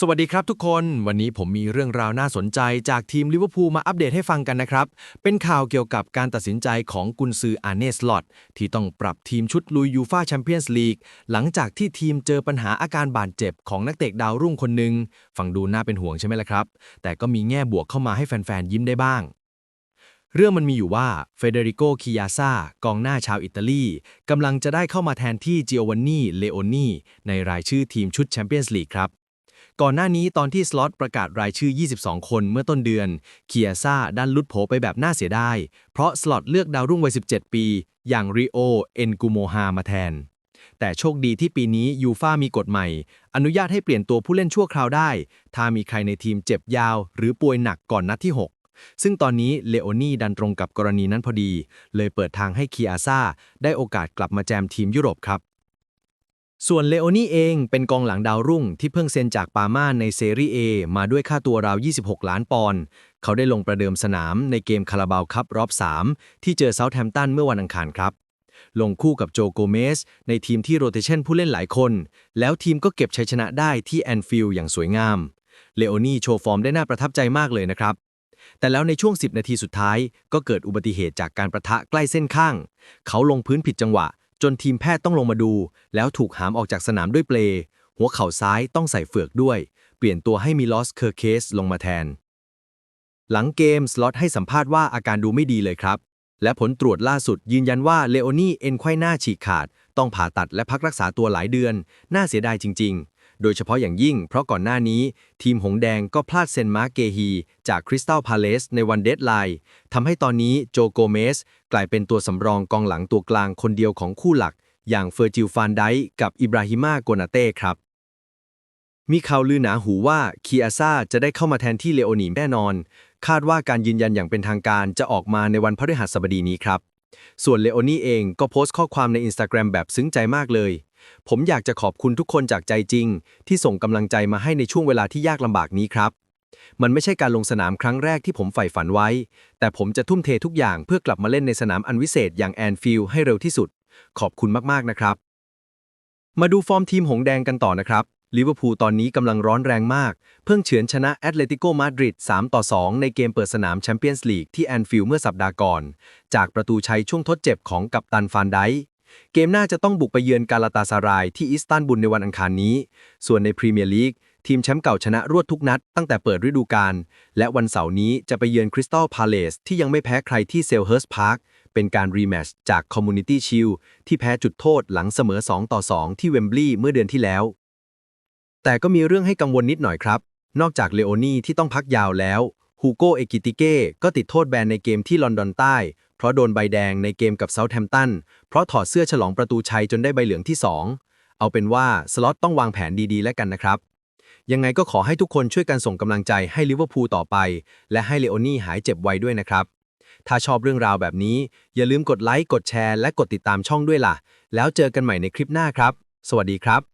สวัสดีครับทุกคน วันนี้ผมมีเรื่องราวน่าสนใจจากทีมลิเวอร์พูลมาอัปเดตให้ฟังกันนะครับ เป็นข่าวเกี่ยวกับการตัดสินใจของกุนซืออาเนสลอตที่ต้องปรับทีมชุดลุยยูฟาแชมเปี้ยนส์ลีกหลังจากที่ทีมเจอปัญหาอาการบาดเจ็บของนักเตะดาวรุ่งคนหนึ่งฟังดูน่าเป็นห่วงใช่ไหมล่ะครับ แต่ก็มีแง่บวกเข้ามาให้แฟนๆยิ้มได้บ้างเรื่องมันมีอยู่ว่าเฟเดริโกคิยาซากองหน้าชาวอิตาลีกำลังจะได้เข้ามาแทนที่จิโอวานนีเลโอนีในรายชื่อทีมชุดแชมเปี้ยนส์ลีกครับ ก่อนหน้านี้ตอนที่สล็อตประกาศรายชื่อ 22 คนเมื่อต้นเดือน เคียซ่าดันลุดโผไปแบบน่าเสียดาย เพราะสล็อตเลือกดาวรุ่งวัย 17 ปี อย่างริโอ เอนกูโมฮามาแทน แต่โชคดีที่ปีนี้ยูฟ่ามีกฎใหม่ อนุญาตให้เปลี่ยนตัวผู้เล่นชั่วคราวได้ ถ้ามีใครในทีมเจ็บยาว หรือป่วยหนักก่อนนัดที่ 6ซึ่งตอนนี้เลโอนี่ดันตรงกับกรณีนั้นพอดี เลยเปิดทางให้คีอาซาได้โอกาสกลับมาแจมทีมยุโรปครับ ส่วนเลโอนี่เองเป็นกองหลังดาวรุ่งที่เพิ่งเซ็นจากปาม่าในเซรีย A มาด้วยค่าตัวราว 26 ล้านปอนด์ เขาได้ลงประเดิมสนามในเกมคาราบาวคัพรอบ 3 ที่เจอเซาท์แฮมป์ตันเมื่อวันอังคารครับ ลงคู่กับโจโกเมส ในทีมที่โรเตชันผู้เล่นหลายคน แล้วทีมก็เก็บชัยชนะได้ที่แอนฟิลด์อย่างสวยงาม เลโอนี่โชว์ฟอร์มได้น่าประทับใจมากเลยนะครับแต่แล้วในช่วง 10 นาทีสุดท้าย ก็เกิดอุบัติเหตุจากการประทะใกล้เส้นข้าง เขาลงพื้นผิดจังหวะ จนทีมแพทย์ต้องลงมาดู แล้วถูกหามออกจากสนามด้วยเปล หัวเข่าซ้ายต้องใส่เฟือกด้วย เปลี่ยนตัวให้มีลอสเคอร์เคสลงมาแทน หลังเกมสล็อตให้สัมภาษณ์ว่าอาการดูไม่ดีเลยครับ และผลตรวจล่าสุดยืนยันว่าเลโอนี่เอ็นไขว้หน้าฉีกขาด ต้องผ่าตัดและพักรักษาตัวหลายเดือน น่าเสียดายจริง ๆ โดยเฉพาะอย่างยิ่ง เพราะก่อนหน้านี้ ทีมหงแดงก็พลาดเซนมาร์เกฮี จากคริสตัลพาเลสในวันเดดไลน์ทำให้ตอนนี้โจโกเมส กลายเป็นตัวสำรองกองหลังตัวกลางคนเดียวของคู่หลัก อย่างเฟอร์จิลฟานไดกับอิบราฮิมาโกนาเต้ครับมีข่าวลือหนาหูว่าคีอาซาจะได้เข้ามาแทนที่เลโอนีแน่นอน คาดว่าการยืนยันอย่างเป็นทางการจะออกมาในวันพฤหัสบดีนี้ครับ ส่วนเลโอนีเองก็โพสต์ข้อความใน Instagram แบบซึ้งใจมากเลย ผมอยากจะขอบคุณทุกคนจากใจจริง ที่ส่งกำลังใจมาให้ในช่วงเวลาที่ยากลำบากนี้ครับ มันไม่ใช่การลงสนามครั้งแรกที่ผมใฝ่ฝันไว้ แต่ผมจะทุ่มเททุกอย่างเพื่อกลับมาเล่นในสนามอันวิเศษอย่างแอนฟิลให้เร็วที่สุด ขอบคุณมากๆนะครับ มาดูฟอร์มทีมหงแดงกันต่อนะครับลิเวอร์พูลตอนนี้กำลังร้อนแรงมาก เพิ่งเฉือนชนะแอตเลติโกมาดริด 3 ต่อ 2 ในเกมเปิดสนามแชมเปี้ยนส์ลีกที่แอนฟิลด์เมื่อสัปดาห์ก่อน จากประตูชัยช่วงทดเจ็บของกัปตันฟานได เกมหน้าจะต้องบุกไปเยือนกาลาตาซารายที่อิสตันบุลในวันอังคารนี้ ส่วนในพรีเมียร์ลีกทีมแชมป์เก่าชนะรวดทุกนัดตั้งแต่เปิดฤดูกาล และวันเสาร์นี้จะไปเยือนคริสตัลพาเลสที่ยังไม่แพ้ใครที่เซลเฮิร์สพาร์ค เป็นการรีแมชจากคอมมูนิตี้ชิลที่แพ้จุดโทษหลังเสมอ 2 ต่อ 2 ที่เวมบลีย์เมื่อเดือนที่แล้ว แต่ก็มีเรื่องให้กังวลนิดหน่อยครับ นอกจากเลโอนี่ที่ต้องพักยาวแล้ว ฮูโกเอกิติเก้ก็ติดโทษแบนในเกมที่ลอนดอนใต้ เพราะโดนใบแดงในเกมกับเซาท์แฮมป์ตัน เพราะถอดเสื้อฉลองประตูชัยจนได้ใบเหลืองที่ 2 เอาเป็นว่าสล็อตต้องวางแผนดีๆ แล้วกันนะครับ ยังไงก็ขอให้ทุกคนช่วยกันส่งกำลังใจให้ลิเวอร์พูลต่อไป และให้เลโอนี่หายเจ็บไวด้วยนะครับ ถ้าชอบเรื่องราวแบบนี้ อย่าลืมกดไลค์กดแชร์ และกดติดตามช่องด้วยล่ะ แล้วเจอกันใหม่ในคลิปหน้าครับ สวัสดีครับ